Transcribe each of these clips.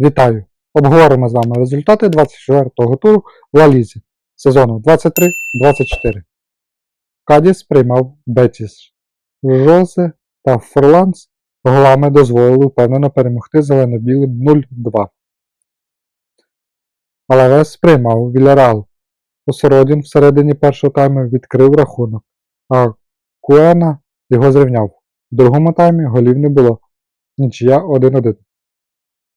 Вітаю! Обговоримо з вами результати 24-го туру Ла Лізі сезону 23-24. Кадіс приймав Бетіс. Жозе та Форланс голами дозволили впевнено перемогти зелено-білим 0-2. Алавес приймав Вільярал. Осородін всередині першого тайму відкрив рахунок, а Куена його зрівняв. В другому таймі голів не було. Нічия 1-1.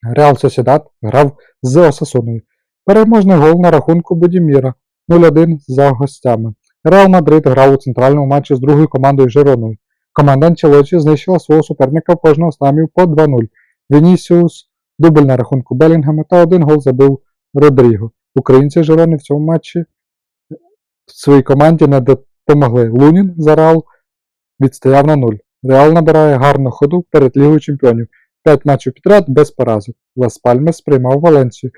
Реал Сосідат грав з Осасуною. Переможний гол на рахунку Будіміра 0-1 за гостями. Реал Мадрид грав у центральному матчі з другою командою Жироною. Команда Анчелочі знищила свого суперника в кожного з намів по 2-0. Вінісіус дубль на рахунку Белінгема та один гол забив Родріго. Українці Жирони в цьому матчі своїй команді не допомогли. Лунін за Реал відстояв на 0. Реал набирає гарну ходу перед Лігою Чемпіонів. П'ять матчів підряд без поразок. Лас Пальмес приймав Валенцію.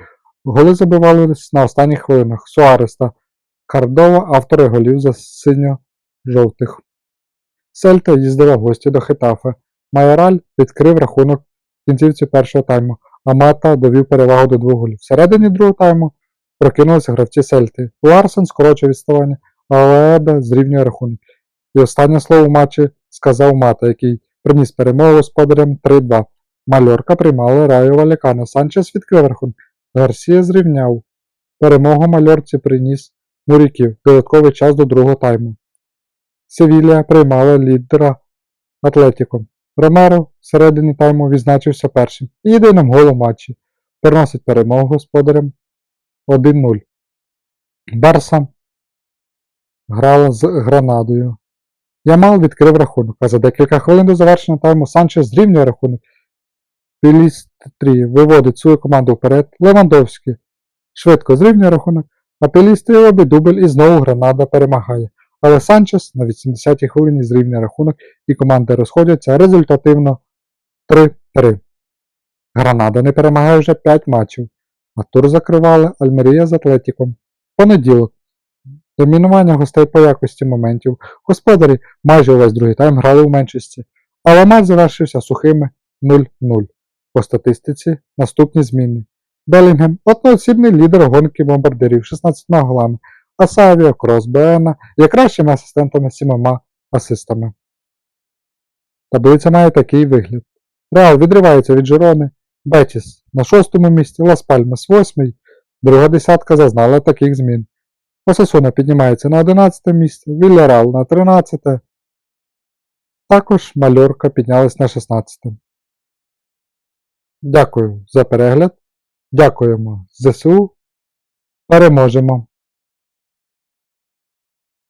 Голи забивались на останніх хвилинах. Суарес та Кардова автори голів за синьо-жовтих. Сельта їздила в гості до Хетафе. Майораль відкрив рахунок в кінцівці першого тайму, а Мата довів перевагу до двох голів. Всередині другого тайму прокинулися гравці Сельти. Ларсен скорочує відставання, а Оеда зрівнює рахунок. І останнє слово в матчі сказав Мата, який приніс перемогу господарям 3-2. Мальорка приймала Райо Валікано. Санчес відкрив рахунок. Гарсія зрівняв. Перемогу Мальорці приніс Муріків. Додатковий час до другого тайму. Севілія приймала лідера Атлетіко. Ромеро всередині тайму відзначився першим і єдиним голом матчі. Переносить перемогу господарям 1-0. Барса грала з Гранадою. Ямал відкрив рахунок, а за декілька хвилин до завершення тайму Санчес зрівнює рахунок. Пілістрі виводить свою команду вперед. Левандовський швидко зрівнює рахунок, а Пілістрі робить дубль і знову Гранада перемагає. Але Санчес на 80-й хвилині зрівнює рахунок і команди розходяться результативно 3-3. Гранада не перемагає вже 5 матчів, а тур закривали Альмерія з Атлетіком. Понеділок. Домінування гостей по якості моментів. Господарі майже увесь другий тайм грали у меншості, але матч завершився сухими 0-0. По статистиці наступні зміни. Белінгем одноосібний лідер гонки бомбардирів 16 голами, а Савіо Крос Беена є кращими асистентами 7 асистами. Таблиця має такий вигляд. Реал відривається від Жирони, Бетіс на шостому місці, Лас Пальмас восьмий, друга десятка зазнала таких змін. Осасуна піднімається на 11 місце, Вільярал на 13. Також Мальорка піднялась на 16. Дякую за перегляд. Дякуємо ЗСУ. Переможемо!